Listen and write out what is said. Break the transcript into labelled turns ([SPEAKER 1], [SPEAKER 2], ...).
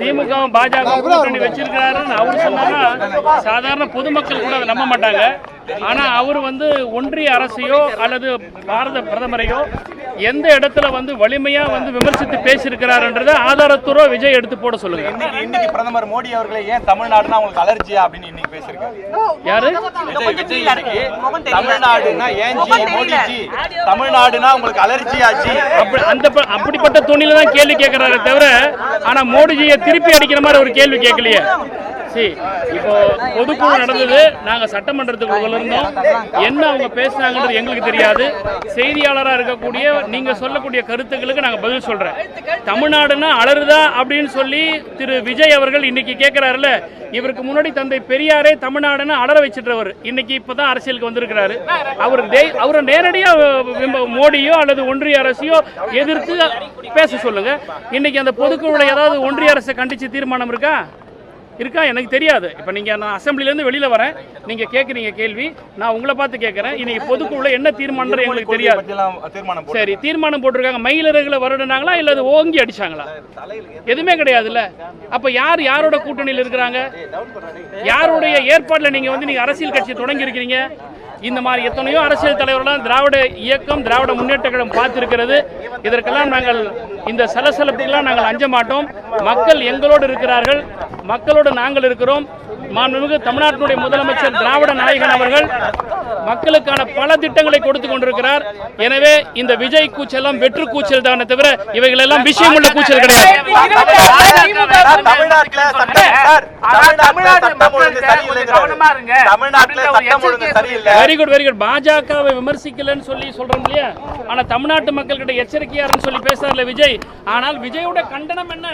[SPEAKER 1] திமுக பாஜக கூட்டணி வச்சிருக்கிறாருன்னு அவர் சொன்னாங்கன்னா சாதாரண பொதுமக்கள் கூட அதை நம்ப மாட்டாங்க. ஆனா அவர் வந்து ஒன்றிய அரசையோ அல்லது பாரத பிரதமரையோ எந்த இடத்துல வந்து வலிமையா வந்து விமர்சித்து பேசியிருக்கிறாருன்றதை ஆதாரத்தூர விஜய் எடுத்து போட சொல்லுங்க.
[SPEAKER 2] இன்னைக்கு இன்னைக்கு பிரதமர் மோடி அவர்களே ஏன் தமிழ்நாடுனா உங்களுக்கு அலர்ஜியா அப்படின்னு இன்னைக்கு பேசியிருக்காரு.
[SPEAKER 1] யாரு?
[SPEAKER 2] விஜய் இன்னைக்கு தமிழ்நாடுனா ஏன் ஜி? மோடி ஜி தமிழ்நாடுனா உங்களுக்கு அலர்ஜியா ஜி?
[SPEAKER 1] அப்படி அந்த அப்படிப்பட்ட துணியில தான் கேள்வி கேட்கிறாரே தவிர ஆனா மோடிஜியை திருப்பி அடிக்கிற மாதிரி ஒரு கேள்வி கேட்கலையே. சரி இப்போ பொதுக்குழு நடந்தது நாங்க சட்டமன்றத்துக்கு இருந்தோம் என்ன அவங்க பேசுனாங்கன்றது எங்களுக்கு தெரியாது. செய்தியாளரா இருக்கக்கூடிய நீங்க சொல்லக்கூடிய கருத்துக்களுக்கு நாங்க பதில் சொல்றேன். தமிழ்நாடுன்னா அலறுதா அப்படின்னு சொல்லி திரு விஜய் அவர்கள் இன்னைக்கு கேட்கிறாருல்ல இவருக்கு முன்னாடி தந்தை பெரியாரே தமிழ்நாடுன்னு அலற வச்சிட்டவர். இன்னைக்கு இப்பதான் அரசியலுக்கு வந்திருக்கிறாரு. அவர் டெய்- அவரை நேரடியா மோடியோ அல்லது ஒன்றிய அரசையோ எதிர்த்து பேச சொல்லுங்க. இன்னைக்கு அந்த பொதுக்குழுவில் ஏதாவது ஒன்றிய அரசை கண்டிச்சு தீர்மானம் இருக்கா? இருக்கா? எனக்கு தெரியாது. இப்போ நீங்கள் நான் அசம்பிளிலேருந்து வெளியில் வரேன். நீங்கள் கேட்குறீங்க கேள்வி. நான் உங்களை பார்த்து கேட்குறேன் இன்னைக்கு பொதுக்குழுல என்ன தீர்மானம் எங்களுக்கு தெரியாது.
[SPEAKER 2] பத்தியெல்லாம் தீர்மானம் போட்டு
[SPEAKER 1] சரி தீர்மானம் போட்டிருக்காங்க. மயிலிறகுல வருடுனாங்களா இல்ல அது ஓங்கி அடிச்சாங்களா எதுவுமே கிடையாதுல்ல. அப்ப யார் யாரோட கூட்டணியில் இருக்கிறாங்க? யாருடைய ஏற்பாடுல நீங்க வந்து நீங்க அரசியல் கட்சி தொடங்கி இருக்கிறீங்க இந்த மாதிரி எத்தனையோ அரசியல் தலைவர்களாம் திராவிட இயக்கம் திராவிட முன்னேற்ற கழகம் பார்த்திருக்கிறது. இதற்கெல்லாம் நாங்கள் இந்த சலசலப்புக்கெல்லாம் நாங்கள் அஞ்ச மாட்டோம். மக்கள் எங்களோடு இருக்கிறார்கள். மக்களோடு நாங்கள் இருக்கிறோம். மாண்புமிகு தமிழ்நாட்டினுடைய முதலமைச்சர் திராவிட நாயகன் அவர்கள் மக்களுக்கான பல திட்டங்களை கொடுத்து கொண்டிருக்கிறார். எனவே இந்த விஜய் கூச்செல்லாம் வெற்று கூச்சல் தானே தவிர இவைகள் எல்லாம் விஷயமுள்ள கூச்சல் கிடையாது. வெரி குட் வெரி குட் பாஜகவை விமர்சிக்கலன்னு சொல்லி சொல்றோம் இல்லையா? ஆனா தமிழ்நாட்டு மக்கள்கிட்ட எச்சரிக்கையா இருன்னு சொல்லி பேசுறாருல விஜய். ஆனால் விஜயோட கண்டனம் என்ன?